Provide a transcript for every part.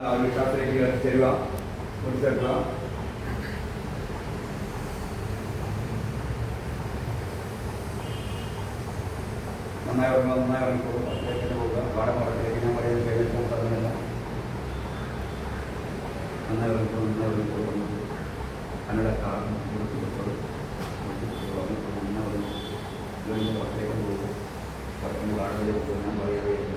വിശ്വാസത്തിലേക്ക് ചേരുക. മുൻചേർക്കുക നന്നായി ഉറങ്ങുക നന്നായി ഉറങ്ങിപ്പോകുക അതിലേക്ക് പോവുക. പാഠം പാഠത്തിലേക്ക് ഞാൻ പറയുന്നത് കേൾക്കാൻ പറഞ്ഞില്ല നന്നായി ഉറങ്ങിപ്പോകും നന്നായി ഉറങ്ങിപ്പോകും കന്നഡ കാരണം പുറത്തേക്ക് പോകും പുറത്തുനിന്ന് വാടകയിലേക്ക് പോകും ഞാൻ പറയുകയും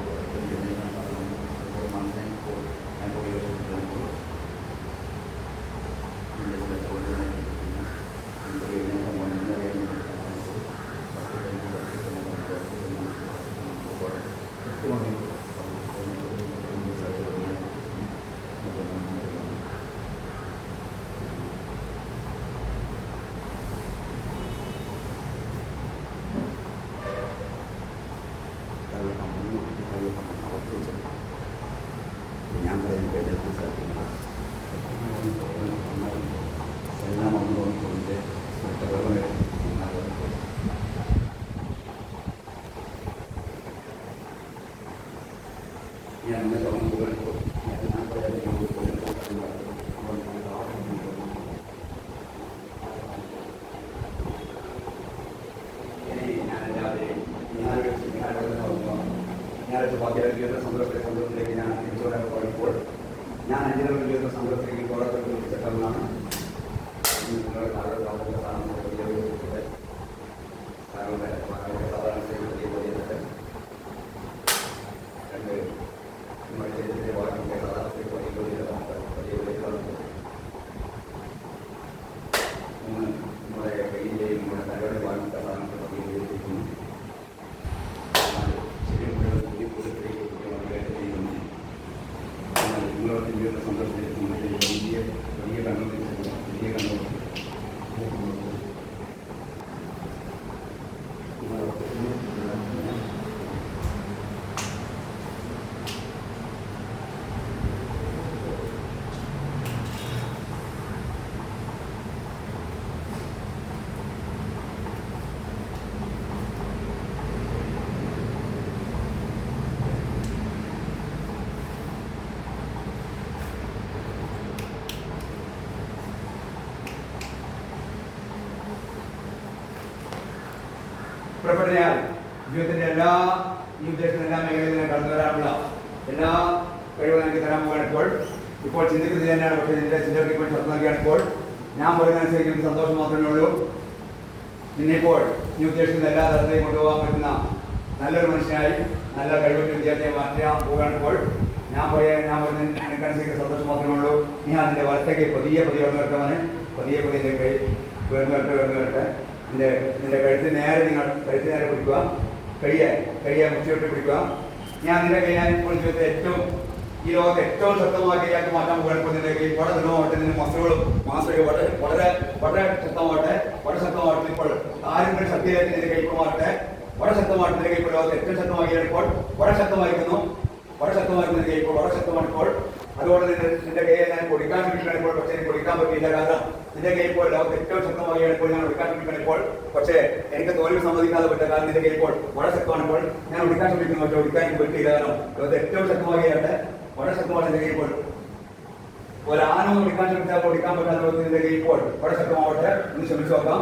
പുറപ്പെട്ടയാൽ ജീവിതത്തിന്റെ എല്ലാ ഈ എല്ലാ മേഖലയിലും കടന്നു വരാനുള്ള എല്ലാ കഴിവുകളും എനിക്ക് തരാൻ പോവുകയാണ് ഇപ്പോൾ. ഇപ്പോൾ ചിന്തിക്കുന്നത് തന്നെയാണ്. പക്ഷേ നിന്റെ ചിന്തകൾക്ക് ഇപ്പോൾ ശ്രദ്ധ നൽകിയാണ് ഇപ്പോൾ. ഞാൻ പറയുന്നതനുസരിച്ച് സന്തോഷം മാത്രമേ ഉള്ളൂ. നിന്നിപ്പോൾ നീ ഉദ്ദേശിക്കുന്ന എല്ലാ തരത്തിലും കൊണ്ടുപോകാൻ പറ്റുന്ന നല്ലൊരു മനുഷ്യനായി നല്ല കഴിവുറ്റ വിദ്യാർത്ഥിയെ മാറ്റാൻ പോവുകയാണ് ഇപ്പോൾ. ഞാൻ പറയാൻ ഞാൻ പറയുന്ന എനിക്കനുസരിച്ച് സന്തോഷം മാത്രമേ ഉള്ളൂ. നീ അതിന്റെ വലത്തേക്ക് പുതിയ പതിയെ ഉയർന്നു വരട്ടെ പതിയെ പതിയെ കൈ ഉയർന്നു വരട്ടെ ഉയർന്നു വരട്ടെ. നിന്റെ നിന്റെ കഴുത്ത് നേരെ നിങ്ങൾ കഴുത്ത് നേരെ പിടിക്കുക. കഴിയാൻ കഴിയാൻ മുച്ചോട്ട് പിടിക്കുക. ഞാൻ നിന്റെ കൈ ഞാൻ ജീവിതത്തിൽ ഏറ്റവും ഈ ലോകത്ത് ഏറ്റവും ശക്തമായ കൈയാക്കി മാറ്റാൻ പോകുമ്പോൾ നിന്റെ കൈ വളരെ ദൃഢമാവട്ടെ നിന്റെ മസിലുകളും മാസവും വളരെ വളരെ വളരെ ശക്തമാവട്ടെ വളരെ ശക്തമാവട്ടെ ഇപ്പോൾ. ആരും ശക്തിയായിട്ട് നിന്റെ കൈ ഇപ്പോൾ മാറട്ടെ. വളരെ ശക്തമായിട്ട് നിന്റെ കൈ ഇപ്പോൾ ലോകത്ത് ഏറ്റവും ശക്തമായ ഇപ്പോൾ വളരെ ശക്തമായിരിക്കുന്നു. വളരെ ശക്തമായിട്ട് നിന്റെ കൈ ഇപ്പോൾ വളരെ ശക്തമാണ് ഇപ്പോൾ. അതുകൊണ്ട് നിന്റെ നിന്റെ കൈയെ ഞാൻ പൊടിക്കാൻ ശ്രമിക്കുകയാണ് ഇപ്പോൾ പക്ഷേ എനിക്ക് പൊടിക്കാൻ പറ്റിയില്ല കാരണം നിന്റെ കയ്യിൽ ഇപ്പോൾ ലോകത്ത് ഏറ്റവും ശക്തമായാണ് ഇപ്പോൾ ഞാൻ ഒടുക്കാൻ ശ്രമിക്കുമ്പോൾ ഇപ്പോൾ. പക്ഷേ എനിക്ക് തോൽവി സമ്മതിക്കാതെ പറ്റില്ല കാരണം നിന്റെ കയ്യിൽ ഇപ്പോൾ വളരെ ശക്തമാണപ്പോൾ. ഞാൻ ഒടുക്കാൻ ശ്രമിക്കുന്നു. പക്ഷേ ഒടുക്കാൻ എനിക്ക് പറ്റിയില്ല കാരണം ലോകത്ത് ഏറ്റവും ശക്തമാകട്ടെ വളരെ ശക്തമാണ് നിന്റെ കൈ ഇപ്പോൾ. ഒരാനൊന്നും ഒടുക്കാൻ ശ്രമിച്ചാൽ ഒടുക്കാൻ പറ്റാത്ത നിന്റെ കയ്യിൽ ഇപ്പോൾ വളരെ ശക്തമാവട്ടെ. ഒന്ന് ശ്രമിച്ചു നോക്കാം.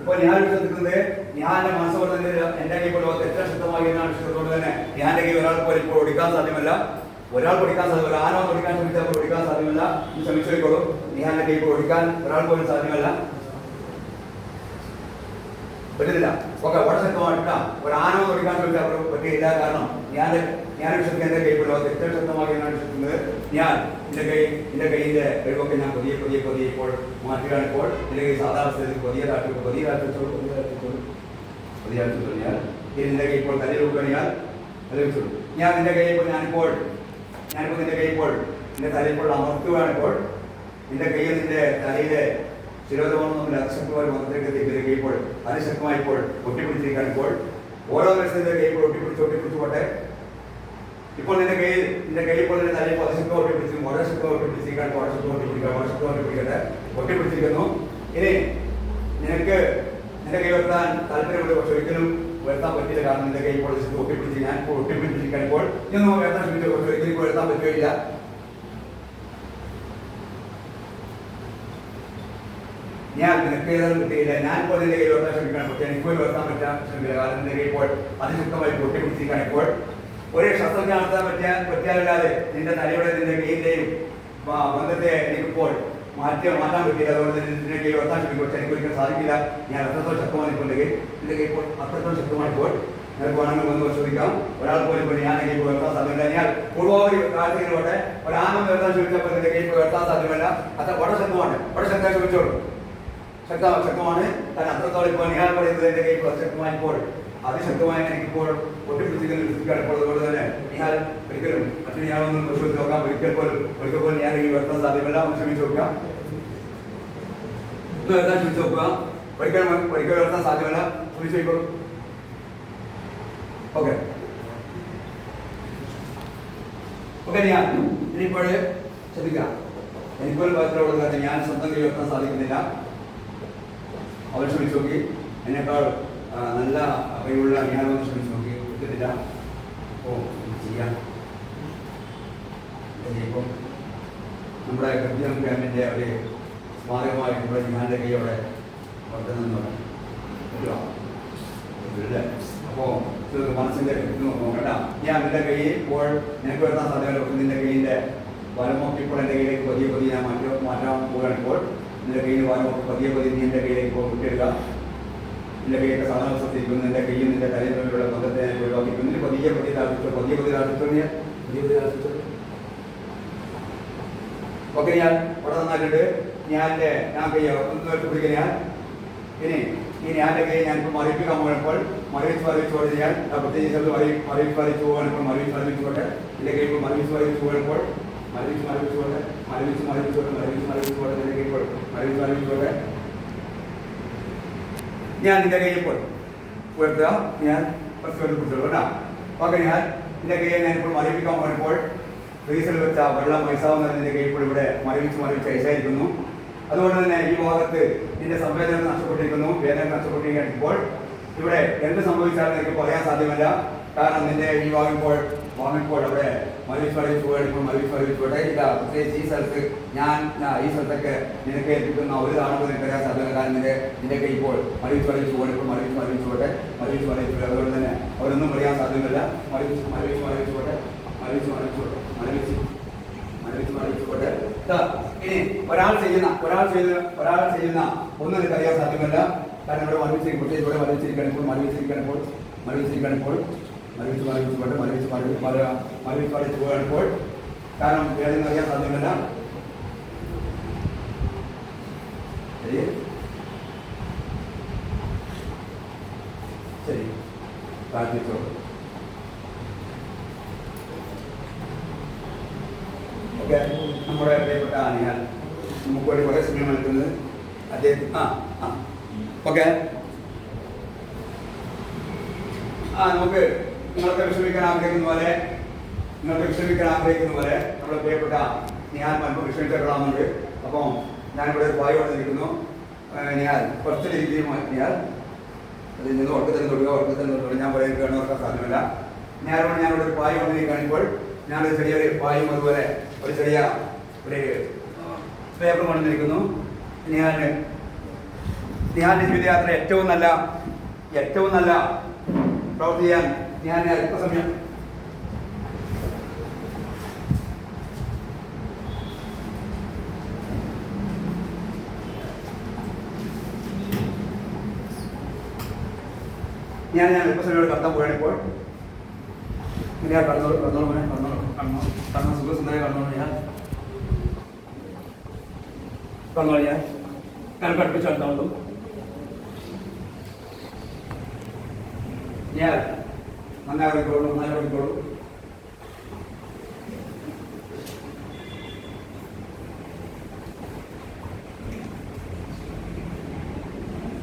ഇപ്പോൾ ഞാൻ വിശ്വസിക്കുന്നത് ഞാൻ എന്റെ മനസ്സ് പറഞ്ഞത് എന്റെ കയ്യിൽ ഇപ്പോൾ ലോകത്ത് ഏറ്റവും ശക്തമായി എന്നാണ് വിശ്വസിച്ചുകൊണ്ട് തന്നെ ഞാൻ കൈ ഒരാൾക്ക് ഇപ്പോൾ ഒടുക്കാൻ സാധ്യമല്ല. ഒരാൾ പഠിക്കാൻ സാധ്യമല്ല ആനോ പഠിക്കാൻ ശ്രമിച്ചാൽ പഠിക്കാൻ സാധ്യമല്ല ഈ ശ്രമിച്ചോളൂ നിഹാന്റെ കൈ പൊടിക്കാൻ ഒരാൾ പോലും സാധ്യമല്ല. പറ്റുന്നില്ല ഓക്കെ വളരെ ഒരു ആനോ ഓടിക്കാൻ ശ്രമിച്ചാൽ അവർ പറ്റിയില്ല കാരണം ഞാൻ ഞാൻ വിശ്വസിക്കുന്ന ലോകത്ത് ഏറ്റവും ശക്തമായി ഞാൻ വിശ്വസിക്കുന്നത് ഞാൻ കൈ എന്റെ കൈയിന്റെ കഴിവൊക്കെ ഞാൻ പുതിയ പുതിയ പുതിയ ഇപ്പോൾ മാറ്റുകയാണ് ഇപ്പോൾ. എന്റെ കൈ സാധാരണ പുതിയ കാട്ടി പുതിയ കാട്ടിച്ചോളൂ പുതിയ കാട്ടിച്ചോളൂ പുതിയ കാട്ടിച്ചോളൂ ഞാൻ കൈ ഇപ്പോൾ തലയിൽ വെക്കുകയാണ് ഞാൻ നിന്റെ കൈ ഇപ്പോൾ ഞാനിപ്പോൾ ഞാനിപ്പോൾ നിന്റെ കൈ ഇപ്പോൾ നിന്റെ തലയിൽ ഇപ്പോൾ അമർത്തുകയാണ് ഇപ്പോൾ നിന്റെ കൈയിൽ നിന്റെ തലയിലെ ശിരോധമൊന്നും അതിശക്തമായ മന്ത്രത്തിലേക്ക് എത്തിക്കുന്ന കൈ ഇപ്പോൾ അതിശക്തമായി ഇപ്പോൾ ഇപ്പോൾ ഓരോ മനുഷ്യന്റെ കൈ ഇപ്പോൾ ഒട്ടിപ്പിടിച്ച് ഒട്ടിപ്പിടിച്ച് ഇപ്പോൾ നിന്റെ കയ്യിൽ നിന്റെ കൈ ഇപ്പോൾ നിന്റെ തലയിൽ അതിശക്തം ഒട്ടിപ്പിടിച്ചു ഓരോ ശക്തം ഒട്ടിപ്പിടിച്ചിരിക്കാൻ ഓരോ ശക്തം ഒട്ടിപ്പിടിക്കുക ഓരോ ശക്തം ഒട്ടിപ്പിടിക്കട്ടെ ഒട്ടിപ്പിടിച്ചിരിക്കുന്നു. ഇനി നിനക്ക് നിന്റെ കൈ വെക്കാൻ താല്പര്യമുണ്ട്. പക്ഷെ ഒരിക്കലും വരുത്താൻ പറ്റില്ല കാരണം നിന്റെ കൈ പൊളിച്ചിട്ട് ഒട്ടിപ്പിടിച്ച് ഞാൻ ഒട്ടിപ്പിടിച്ചിരിക്കാൻ ഇപ്പോൾ ഞാൻ നമുക്ക് വരുത്താൻ വീഡിയോ ഇതിലേക്ക് വരുത്താൻ പറ്റില്ല ഞാൻ നിനക്ക് ഏതാ കിട്ടിയില്ല. ഞാൻ ഇപ്പോൾ നിന്റെ കയ്യിൽ വരുത്താൻ ശ്രമിക്കണം പക്ഷേ എനിക്ക് പോയി വരുത്താൻ പറ്റാൻ ശ്രമിക്കില്ല കാരണം എന്റെ കൈ ഇപ്പോൾ അതിശക്തമായി ഒട്ടിപ്പിടിച്ചിരിക്കാൻ ഇപ്പോൾ. ഒരേ ശസ്ത്രജ്ഞ നടത്താൻ പറ്റാൻ പറ്റാറില്ലാതെ നിന്റെ തലയുടെ നിന്റെ കയ്യിന്റെയും ബന്ധത്തെ എനിക്കിപ്പോൾ മാറ്റി മാറ്റാൻ പറ്റില്ല അതുപോലെ തന്നെ നിന്റെ കയ്യിൽ വെക്കാൻ ശ്രമിക്കും പക്ഷേ എനിക്ക് ഒരിക്കലും സാധിക്കില്ല. ഞാൻ അത്രത്തോളം ശക്തമാണ് ഇപ്പോൾ നിന്റെ കയ്യിൽ അത്രത്തോളം ശക്തമായിപ്പോൾ ഇപ്പോൾ. വേണമെങ്കിൽ വന്ന് പരിശോധിക്കാം. ഒരാൾ പോലും പോയി ഞാൻ കയ്യിൽ ഉയർത്താൻ സാധ്യമല്ല. ഞാൻ പൂർവാവധി കാലത്തിലൂടെ ഒരാമം ഉയർത്താൻ ചോദിച്ചപ്പോൾ നിന്റെ കയ്യിൽ ഉയർത്താൻ സാധ്യമല്ല. അത്ര വളരെ ശക്തമാണ്. വളരെ ശക്തമായി ചോദിച്ചോളൂ. ശക്ത ശക്തമാണ്. താൻ അത്രത്തോളം ഇപ്പോൾ ഞാൻ പറയുന്നത് എന്റെ കയ്യിൽ ശക്തമായി ഇപ്പോൾ അതിശക്തമായ എനിക്കിപ്പോൾ ഒട്ടിപ്പിടിച്ചിരിക്കുന്ന ലഭിക്കാൻ ഇപ്പോൾ അതുകൊണ്ട് തന്നെ ഞാൻ ഒരിക്കലും മറ്റു ഞാനൊന്നും പരിശോധിച്ച് നോക്കാം ഒരിക്കൽ പോലും ഒരിക്കൽ പോലും ഞാൻ ഈ വരുത്താൻ സാധ്യമല്ല. ഒന്ന് ശ്രമിച്ചു നോക്കാം ഒന്ന് വരുത്താൻ ശ്രമിച്ചു നോക്കുക. ഒരിക്കലും ഒരിക്കൽ വരുത്താൻ സാധ്യമല്ല. ശ്രമിച്ചു നോക്കൂ. ഓക്കെ. ഓക്കെ ഞാൻ ഇനിയിപ്പോൾ ശ്രദ്ധിക്കാം എനിക്കൊരു ഭാഗത്തിലുള്ള കാര്യം ഞാൻ സ്വന്തം കൈ വെക്കാൻ സാധിക്കുന്നില്ല. അവർ ശ്രമിച്ചു നോക്കി. എന്നെക്കാൾ നല്ല അറിവുള്ള ഞാനൊന്ന് ശ്രമിച്ചൊക്കെ. കൊടുത്തിട്ടില്ല അപ്പോൾ ചെയ്യാം. ഇപ്പം നമ്മുടെ കൃത്യം ക്യാമ്പിന്റെ ഒരു സ്മാരകമായി നമ്മുടെ ജിഹാന്റെ കൈയോടെ വർദ്ധനെന്ന് അപ്പോൾ മനസ്സിന്റെ നോക്കണ്ട ഞാൻ എന്റെ കയ്യിൽ ഇപ്പോൾ നിനക്ക് വരുന്ന സമയത്ത് നിന്റെ കൈയിന്റെ വരമൊക്കെ ഇപ്പോൾ എന്റെ കയ്യിലേക്ക് പതിയെ പതിയെ ഞാൻ മാറ്റി മാറ്റാൻ പോകുകയാണ് ഇപ്പോൾ. നിന്റെ കയ്യിൽ വരമൊക്കെ പതിയെ പതിയെ നീ എന്റെ കയ്യിലേക്ക് ഇപ്പോൾ വിട്ടിടുക നിന്റെ കൈയുടെ സാധനം ശ്രദ്ധിക്കുന്നു നിന്റെ കയ്യും നിന്റെ തലയും തമ്മിലുള്ള ബന്ധത്തെ ഞാൻ ഒഴിവാക്കിക്കുന്നു നിന്റെ പതിയെ പതിയെ താഴ്ത്തിച്ചു പതിയെ പതിയെ താഴ്ത്തിച്ചു ഞാൻ പതിയെ പതിയെ താഴ്ത്തിച്ചു ഓക്കെ ഞാൻ വളരെ നന്നായിട്ടുണ്ട്. ഞാൻ എന്റെ ഞാൻ കൈ ഒന്ന് വെച്ച് പിടിക്കുക ഞാൻ. ഇനി ഈ ഞാന്റെ കൈ ഞാനിപ്പോൾ മറിയിപ്പിക്കാൻ പോകുമ്പോൾ മറിയിച്ച് മറിയിച്ച് പോലെ ഞാൻ പ്രത്യേകിച്ച് മറി മറിയിച്ച് മറിയിച്ച് പോകുമ്പോൾ മറിയിച്ച് മറിയിച്ച് കൊണ്ട് എന്റെ കൈ ഇപ്പോൾ മറിയിച്ച് മറിയിച്ച് പോകുമ്പോൾ മറിയിച്ച് മറിയിച്ച് കൊണ്ട് മറിയിച്ച് മറിയിച്ച് കൊണ്ട് മറിയിച്ച് മറിയിച്ച് കൊണ്ട് എന്റെ കൈ ഇപ്പോൾ. മറിയിച്ച് മറിയിച്ച് കൊണ്ട് ഞാൻ നിന്റെ കയ്യിൽ പോയി. ഉയർത്തുക. ഞാൻ പ്രശ്നം കേട്ടോ. ഓക്കെ ഞാൻ നിന്റെ കയ്യിൽ ഞാൻ ഇപ്പോൾ മറിയിപ്പിക്കാൻ പോയപ്പോൾ ഫ്രീസറിൽ വെച്ച വെള്ളം പൈസാവുന്ന നിന്റെ കയ്യിൽ ഇപ്പോൾ ഇവിടെ മറിയിച്ച് മറിയിച്ച് അയച്ചായിരിക്കുന്നു. അതുകൊണ്ട് തന്നെ ഈ ഭാഗത്ത് നിന്റെ സംവേദനം നഷ്ടപ്പെട്ടിരിക്കുന്നു. വേദന നഷ്ടപ്പെട്ടിരിക്കുമ്പോൾ ഇവിടെ എന്ത് സംഭവിച്ചാലും എനിക്ക് പറയാൻ സാധ്യമല്ല. കാരണം നിന്റെ ഈ വാങ്ങിപ്പോൾ ഇപ്പോൾ വാങ്ങിപ്പോൾ അവിടെ പോയപ്പോൾ മറിയിച്ച് മറിയിച്ച് പോട്ടെ ഇല്ല പ്രത്യേകിച്ച് ഈ സ്ഥലത്ത് ഞാൻ ഈ സ്ഥലത്തൊക്കെ നിനക്ക് ഏൽപ്പിക്കുന്ന ഒരു താണപ്പോൾ നിനക്കറിയാൻ സാധ്യത കാരണം നിന്റെ നിന്റെ കൈ ഇപ്പോൾ മറിയിച്ച് മറിയിച്ച് പോട്ടെ മറിയിച്ച് മറിയിച്ച് പോട്ടെ അതുകൊണ്ട് തന്നെ അവരൊന്നും പറയാൻ സാധ്യമല്ല പോട്ടെ മറിയിച്ച് മറിയിച്ച് പോട്ടെ മറിയിച്ച് മറിയിച്ച് മറിയിച്ച് പോട്ടെ ഇനി ഒരാൾ ചെയ്യുന്ന ഒരാൾ ചെയ്യുന്ന ഒരാൾ ചെയ്യുന്ന ഒന്നും നിനക്ക് അറിയാൻ സാധ്യമല്ല കാരണം ഇവിടെ മറിയിച്ചിരിക്കും പ്രത്യേകിച്ച് ഇവിടെ മറിയിച്ചിരിക്കണിപ്പോൾ മറിയിച്ചിരിക്കണിപ്പോൾ മറിയിച്ചിരിക്കണിപ്പോൾ മറിയിച്ച് മരവിച്ച് പോട്ടെ മരവിച്ച് മറിയിച്ച് മറി മരവിച്ച് മരവിച്ച് പോയപ്പോൾ കാരണം വേദന അറിയാൻ സാധ്യമല്ല. ശരി? ശരി. പ്രാർത്ഥിച്ചോ. ഓക്കെ. നമ്മുടെ പ്രിയപ്പെട്ട ആനയാൽ നമുക്ക് വേണ്ടി കുറേ സമയം എടുക്കുന്നത് അദ്ദേഹം ആ ആ. ഓക്കെ. ആ നമുക്ക് നിങ്ങൾക്ക് വിശ്രമിക്കാൻ ആഗ്രഹിക്കുന്ന പോലെ നിങ്ങൾക്ക് വിശ്രമിക്കാൻ ആഗ്രഹിക്കുന്ന പോലെ നമ്മുടെ പ്രിയപ്പെട്ട നിഹാൽ അല്പം വിശ്രമിച്ചേക്കണമെന്നുണ്ട് അപ്പം ഞാനിവിടെ പായ വന്നിരിക്കുന്നു. കുറച്ച് രീതിയിൽ ഞാൻ അതിൽ നിന്ന് ഉറക്കത്തിൽ തൊടുക ഉറക്കത്തിൽ തൊടുക. ഞാൻ കേട്ടോ ഉറക്കാൻ സാധ്യമല്ല. ഞാൻ ഞാനിവിടെ ഒരു പായ വന്നിരിക്കുകയാണിപ്പോൾ. ഞാനൊരു ചെറിയൊരു പായും അതുപോലെ ഒരു ചെറിയ ഒരു പേപ്പർ കൊണ്ടുവന്നിരിക്കുന്നു. ഞാൻ ഞാൻ ജീവിതയാത്ര ഏറ്റവും നല്ല ഏറ്റവും നല്ല പ്രവൃത്തി ചെയ്യാൻ ഞാൻ അല്പസമയം ഞാൻ ഞാൻ അല്പസമയോട് കടത്താൻ പോവുകയാണ് ഇപ്പോൾ ഞാൻ കടന്നോളൂ കടന്നോളൂ മോനെ കടന്നോളൂ കടന്നോ കടന്നോ സുഖസുന്ദരം കടന്നോളൂ ഞാൻ കടന്നോളൂ ഞാൻ കണക്ക് അടുപ്പിച്ച് കടന്നോളൂ ഞാൻ നന്നായി ഓടിക്കോളൂ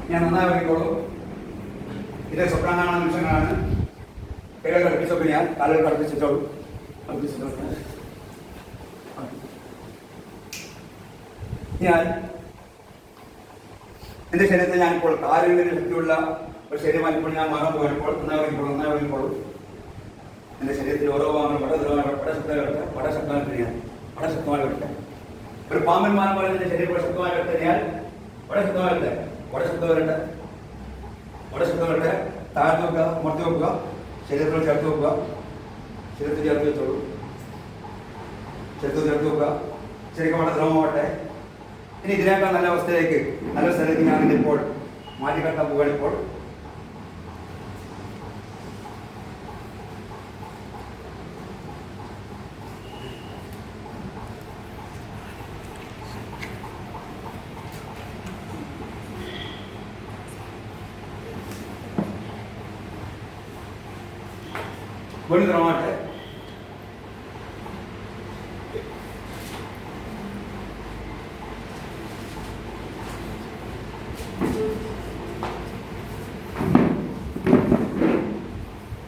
ഞാൻ നന്നായി പറഞ്ഞോളൂ ഇത് സ്വപ്നം കാണുന്ന നിമിഷങ്ങളാണ് പേരെ കടുപ്പിച്ചപ്പോൾ ഞാൻ കാലുകൾ കടുപ്പിച്ചിട്ടോളൂ കടുപ്പിച്ചിട്ടോളൂ ഞാൻ എന്റെ ശരീരത്തിൽ ഞാനിപ്പോൾ കാലുകളിൽ ശക്തിയുള്ള ഒരു ശരീരമായി ഇപ്പോൾ ഞാൻ മാറാൻ പോയപ്പോൾ നന്നായി വിളിക്കുമ്പോൾ നന്നായി വിളിക്കുമ്പോൾ എന്റെ ശരീരത്തിൽ ഓരോ ദൃഢമായി വളരെ ശക്തമായി വരട്ടെ. വളരെ ശക്തമായി ഞാൻ വളരെ ശക്തമായി ഒരു പാമ്പൻ മാനം പോലെ എന്റെ ശരീരം വളരെ ശക്തമായി വരട്ടെ ഞാൻ വളരെ ശബ്ദം വരട്ടെ. വളരെ ശബ്ദം വരട്ടെ. വളരെ ശബ്ദം വരട്ടെ. താഴ്ത്തി വെക്കുക മുറത്തി വെക്കുക. ശരീരത്തിൽ ചേർത്ത് വെക്കുക. ശരീരത്തിൽ ചേർത്ത് വെച്ചോളൂ. ശരീരത്തിൽ ചേർത്ത് വെക്കുക. ശരിക്കും വളരെ ദ്രവമാവട്ടെ ഇനി ഇതിനേക്കാൾ നല്ല അവസ്ഥയിലേക്ക് നല്ല സ്ഥലത്തേക്ക് ഞാൻ ഇപ്പോൾ മാറ്റിക്കെട്ടാൻ പോവുകയാണ് ഇപ്പോൾ. വീണ്ടും ദ്രവമാവട്ടെ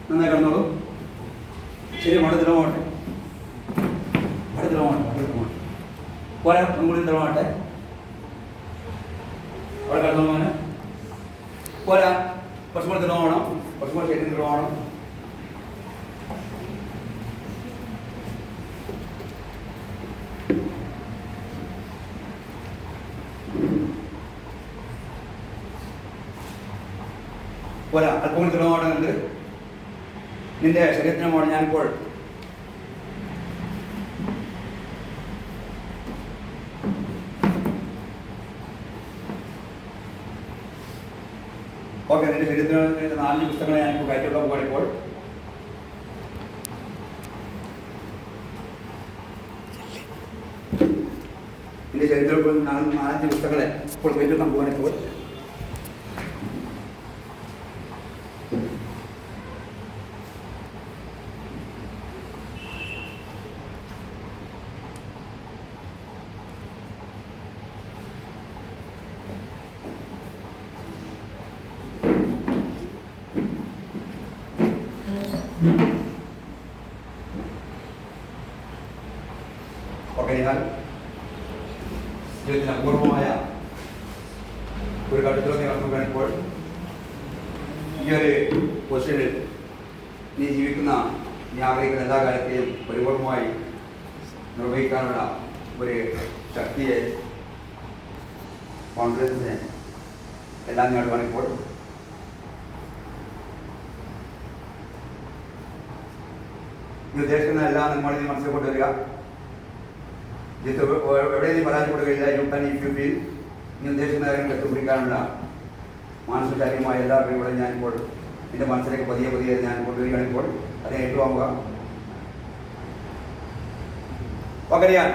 നന്നായി കിടന്നോളൂ. ശരി മട ദ്രവമാവട്ടെ മട ദ്രവമാണ് മട പോരാ ഒന്നുകൂടി ദ്രവമാവട്ടെ അവിടെ കിടന്നോളൂ പോരാ കുറച്ചും കൂടി ദ്രവമാവണം കുറച്ചും കൂടി ശരീരം ദ്രവമാവണം പോരാ. അല്പം കൂടി ദ്രവമാവണമെന്നുണ്ട് നിന്റെ ശരീരത്തിനുമാണ് ഞാനിപ്പോൾ ഓക്കെ നിന്റെ ശരീരത്തിന് നാല് പുസ്തകങ്ങളെ ഞാനിപ്പോൾ കയറ്റിവിടാൻ പോകാൻ ഇപ്പോൾ. നിന്റെ ശരീരത്തിൽ നാലഞ്ച് പുസ്തകങ്ങളെ ഇപ്പോൾ കയറ്റിവിടാൻ പോകാൻ ഇപ്പോൾ ഓക്കെ ഞാൻ ജീവിതത്തിന് അപൂർവമായ ഒരു ഘട്ടത്തിലൂടെ കടന്നു വരുമ്പോൾ ഈ ഒരു പൊസിഷനിൽ നീ ജീവിക്കുന്ന നീ ആഗ്രഹിക്കുന്ന എല്ലാ കാര്യത്തെയും പരിപൂർണമായി നിർവഹിക്കാനുള്ള ഒരു ശക്തിയെ കോൺഗ്രസിന് എല്ലാം നേടുവാണ് ഇപ്പോൾ. നീ ഉദ്ദേശിക്കുന്ന എല്ലാ നന്മകളും നീ മനസ്സിൽ കൊണ്ടുവരിക. എവിടെ നീ പരാജയപ്പെടുകയില്ല. യു കൻ യു ഫീൽ നീ ഉദ്ദേശിക്കുന്ന കാര്യങ്ങൾ എത്തിപ്പിടിക്കാനുള്ള മാനസികശാരീരമായ എല്ലാ ഞാൻ ഇപ്പോൾ എന്റെ മനസ്സിലേക്ക് പതിയെ പതിയെ ഞാൻ കൊണ്ടുവരികയാണിപ്പോൾ അതിനെ അത് ഏറ്റുവാങ്ങുക. പകരയാൽ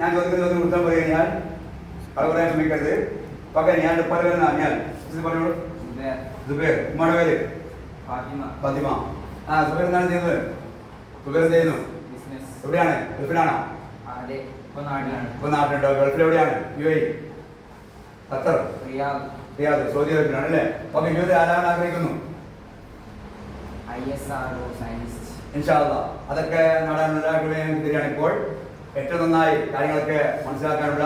ഞാൻ ചോദിക്കുന്ന ചോദ്യം ഉത്തരം പറയുക ഞാൻ കള പറയാൻ ശ്രമിക്കരുത്. പകരം ഞാൻ പലവരെന്ന് വരുന്ന ഞാൻ പറഞ്ഞോളൂ. സുബേർ ഉമ്മയുടെ പേര്. ഫാത്തിമ. ഫാത്തിമ. ആ സുബേർ എന്താണ് ചെയ്യുന്നത്? സുബേർ ചെയ്യുന്നു? എവിടെയാണ്? ഗൾഫിലാണോ? ഇപ്പൊ നാട്ടിലാണ്. ഇപ്പൊ നാട്ടിലുണ്ടോ? ഗൾഫിൽ എവിടെയാണ്? U A Qatar? Riyadh. Riyadh Saudi അറേബ്യയിലാണ് അല്ലേ? ഓക്കെ ജോലി ആരാകാൻ ആഗ്രഹിക്കുന്നു? അതൊക്കെ നേടാനുള്ള തരികയാണ് ഇപ്പോൾ. ഏറ്റവും നന്നായി കാര്യങ്ങളൊക്കെ മനസ്സിലാക്കാനുള്ള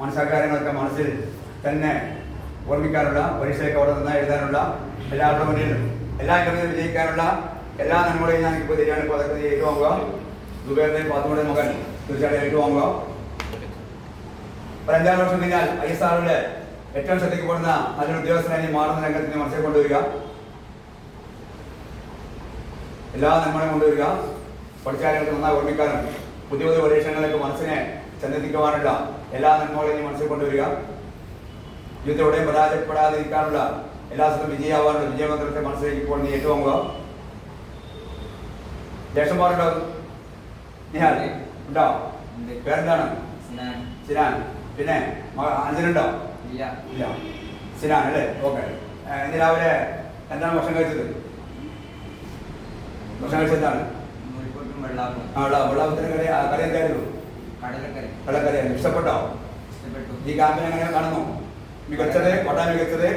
മനസ്സിലാക്കാര്യങ്ങളൊക്കെ മനസ്സിൽ തന്നെ ഓർമ്മിക്കാനുള്ള പരീക്ഷയൊക്കെ അവിടെ നന്നായി എഴുതാനുള്ള എല്ലാവരുടെ മുന്നിൽ എല്ലാ ഇന്റർവ്യൂവിലും വിജയിക്കാനുള്ള എല്ലാ നന്മകളെയും ഞാൻ ഇപ്പോൾ തരികയാണ്. ഇപ്പോൾ അതൊക്കെ ഏറ്റുവാങ്ങുക. ദുബൈയുടെ പാത്തുമയുടെ മകൻ തീർച്ചയായിട്ടും ഏറ്റുവാങ്ങുക. ഒരു അഞ്ചാറ് വർഷം കഴിഞ്ഞാൽ ഐ എസ് ആറിലെ ഏറ്റവും ശ്രദ്ധിക്കപ്പെടുന്ന നല്ലൊരു ഉദ്യോഗസ്ഥനായി മാറുന്ന രംഗത്ത് നീ മനസ്സിൽ കൊണ്ടുവരിക. എല്ലാ നന്മകളും കൊണ്ടുവരിക. പഠിച്ച കാര്യങ്ങൾക്ക് നന്നായി ഓർമ്മിക്കാനും പുതിയ പുതിയ പരീക്ഷണങ്ങളിലേക്ക് മനസ്സിനെ ചെന്നെത്തിക്കുവാനുള്ള എല്ലാ നന്മകളെയും മനസ്സിൽ കൊണ്ടുവരിക. ജീവിതത്തിൽ എവിടെയും പരാജയപ്പെടാതിരിക്കാനുള്ള എല്ലാ സ്ഥലത്തും വിജയമാവാനുള്ള വിജയമന്ത്രത്തെ മനസ്സിലേക്ക് ഇപ്പോൾ നീ ഏറ്റുവാങ്ങുക. ജേഷന്മാരുണ്ടോ നിഹാൽ ഉണ്ടോ. പേരെന്താണ്? ചിരാൻ സിനാൻ. പിന്നെ മക- അഞ്ജനുണ്ടോ ഇല്ല. ഇല്ല. സിനാൻ അല്ലേ ഓക്കെ ഇന്ന് രാവിലെ എന്താണ് ഭക്ഷണം കഴിച്ചത്? ഭക്ഷണം കഴിച്ചത് എന്താണ്? നൂൽപ്പൊട്ടും വെള്ളാപ്പും. ആ വെള്ള വെള്ളത്തിന് കറി കറി എന്തായിരുന്നു? കടലക്കറി. വെള്ളക്കറിയായിരുന്നു ഇഷ്ടപ്പെട്ടോ? ഇഷ്ടപ്പെട്ടു. ഈ ക്യാമ്പിനെ എങ്ങനെ കാണുന്നു? മികച്ചത്? വട മികച്ചത്?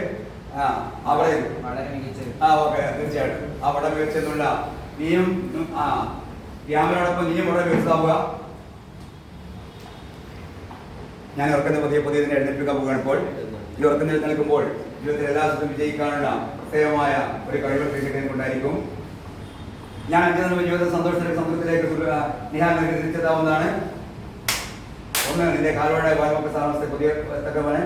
ആ അവിടെ വളരെ മികച്ചത്. ആ ഓക്കെ തീർച്ചയായിട്ടും. ആ വട മികച്ചെന്നുള്ള നീയും ആ ക്യാമ്പിനോടൊപ്പം നീയും വളരെ മികച്ചതാവുക. ഞാൻ ഉറക്കുന്ന പുതിയ പുതിയ എഴുന്നേൽപ്പിക്കാൻ പോകുമ്പോൾ ഇപ്പോൾ ഈ ഉറക്കുന്ന എഴുന്നേൽക്കുമ്പോൾ ജീവിതത്തിൽ എല്ലാ ദിവസവും വിജയിക്കാനുള്ള പ്രത്യേകമായ ഒരു കഴിവ് ഉണ്ടായിരിക്കും ഞാൻ അഞ്ചു നമ്മുടെ ജീവിത സന്തോഷത്തിലേക്ക് സന്തോഷത്തിലേക്ക് നിഹാൽ നിനക്ക് തിരിച്ചെത്താവുന്നതാണ്. ഒന്ന് നിന്റെ കാലോടെ വാൽമൊക്കെ സാധനത്തെ പുതിയ തക്കമാണ്.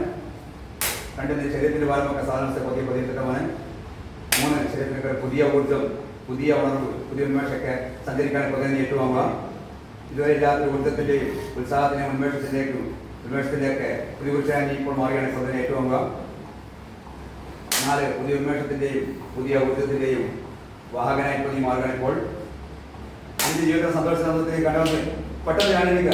രണ്ട് നിന്റെ ശരീരത്തിന്റെ ഭാരമൊക്കെ സാധനത്തെ പുതിയ പുതിയ തക്കമാണ്. മൂന്ന് ശരീരത്തിനൊക്കെ പുതിയ ഊർജം പുതിയ ഉണർവ് പുതിയ ഉന്മേഷമൊക്കെ സഞ്ചരിക്കാൻ പകരം ഏറ്റുവാങ്ങുക. ഇതുവരെ ഇല്ലാത്ത ഊർജത്തിന്റെയും ഉത്സാഹത്തിന്റെയും ഉന്മേഷത്തിലേക്കും ഉന്മേഷത്തിലേക്ക് പുതിയ ഉത്സാഹം ഇപ്പോൾ മാറിയാണ് സദന ഏറ്റുവാങ്ങുക നാല് പുതിയ ഉന്മേഷത്തിന്റെയും പുതിയ ഊർജത്തിന്റെയും വാഹകനായി പുതിയ മാറുകയാണ് ഇപ്പോൾ. നിന്റെ ജീവിതം സന്തോഷ സന്തോഷത്തിലേക്ക് പെട്ടെന്ന് പെട്ടെന്ന് എഴുതുക.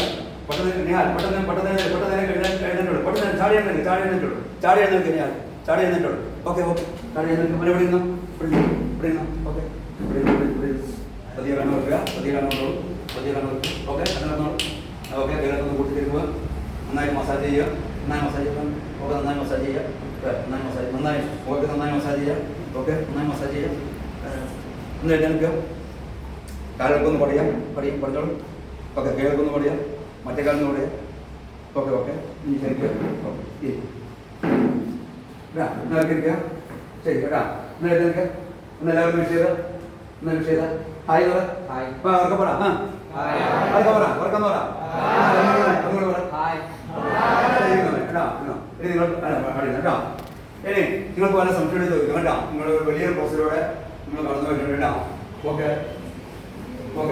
പെട്ടെന്ന് പെട്ടെന്ന് പെട്ടെന്ന് പെട്ടെന്ന് എഴുന്നേറ്റ് എഴുന്നേറ്റ് എഴുന്നേറ്റുള്ളൂ പെട്ടെന്ന് ചാടി എഴുതി ചാടി എഴുന്നേറ്റുള്ളൂ ചാടി എഴുന്നേൽക്കുക ഞാൻ ചാടി എഴുന്നേറ്റുള്ളൂ ഓക്കെ ഓക്കെ. ചാടി എഴുതിയിട്ടുണ്ട് പിന്നെ ഇവിടെ നിന്നോ ഇവിടെ ഓക്കെ. ഇവിടെ ഇവിടെ ഇവിടെ. പതിയെ കണ്ണു വെക്കുക പതിയെ കണ്ണു പതിയെ ഓക്കെ കണ്ണു ഓക്കെ കൂട്ടി കൂട്ടിത്തിരിക്കുക നന്നായിട്ട് മസാജ് ചെയ്യുക നന്നായി മസാജ് ചെയ്യുക ഓക്കെ നന്നായി മസാജ് ചെയ്യുക. നന്നായി മസാജ് നന്നായി ഓക്കെ നന്നായി മസാജ് ചെയ്യുക. ഓക്കെ നന്നായി മസാജ് ചെയ്യുക. ഒന്ന് എഴുന്നേൽക്കുക കാലുകൾക്കൊന്ന് പടിയാം പടിയും പഠിച്ചോളൂ ഓക്കെ കേൾക്കൊന്ന് പടിയാം മറ്റേ കാലിന് പടിയാം ഓക്കെ ഓക്കെ ഇനി ശരിക്കും ഓക്കെ ഇരിക്കുക ശരി കേട്ടാ. ഒന്ന് എഴുന്നേൽക്കുക ഒന്ന് എല്ലാവരും വിഷ് ചെയ്ത. ഒന്ന് വിഷ് ചെയ്ത. ഹായ് പറ ഹായ് അവർക്ക് പറ ആ. അവർക്ക് പറ പറ പറ ഹായ് കേട്ടോ ഇനി നിങ്ങൾ കേട്ടോ? ഇനി നിങ്ങൾക്ക് വല്ല സംശയം ചോദിക്കും കേട്ടോ? നിങ്ങൾ വലിയൊരു പ്രോസസ്സിലൂടെ നിങ്ങൾ കടന്നു വരുന്നുണ്ട് കേട്ടോ? ഓക്കെ.